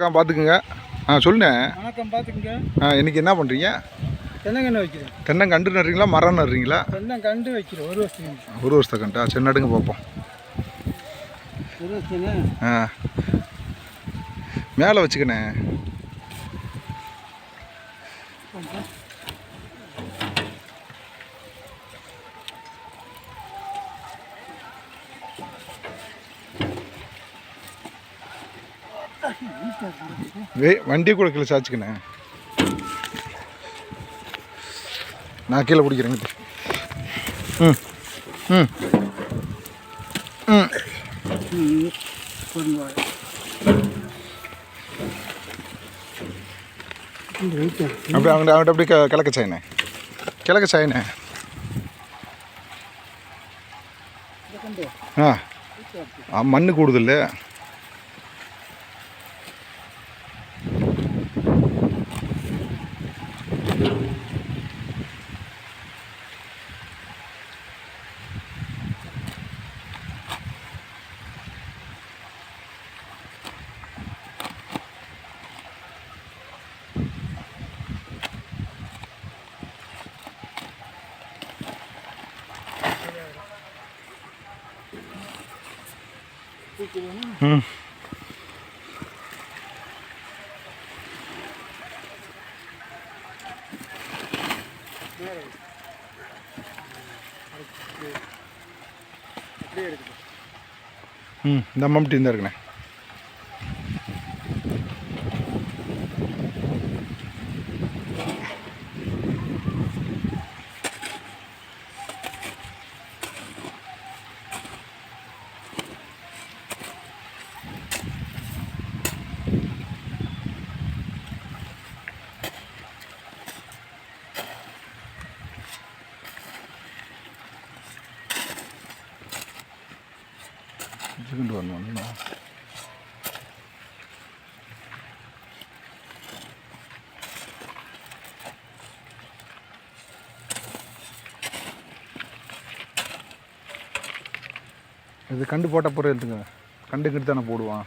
அக்கா பார்த்துக்குங்க. ஆ சொல்லுண்ணே. வணக்கம் பார்த்துக்குங்க. ஆ இன்னைக்கு என்ன பண்ணுறீங்க தென்னங்கன்று வைக்கிறேன் தென்னங்கண்டு நடுறீங்களா மரம் நடுறீங்களா? தென்னங்கண்டு வைக்கிறோம் ஒரு வருஷத்துக்கு ஒரு வருஷத்த கண்டா? சரி நடுங்க பார்ப்போம். ஒரு வருஷத்துக்கு ஆ. மேலே வச்சுக்கண்ணே. வே வண்டி கொடுக்கல சாச்சுக்கண்ணே. நான் கீழே பிடிக்கிறேங்க ம் ம். ம். அப்படி அவங்க அவன்கிட்ட அப்படி க- கிழக்க சாயினே கிழக்க சாயினே ஆ மண்ணு கூடுதில்லை. ம். ம். இந்த மம்டி இருந்தா இருக்குண்ணே. வச்சுக்கிட்டு வரணும் இது கண்டு போட்ட பொருள் எடுத்துங்க கண்டு கிட்ட தானே போடுவான்.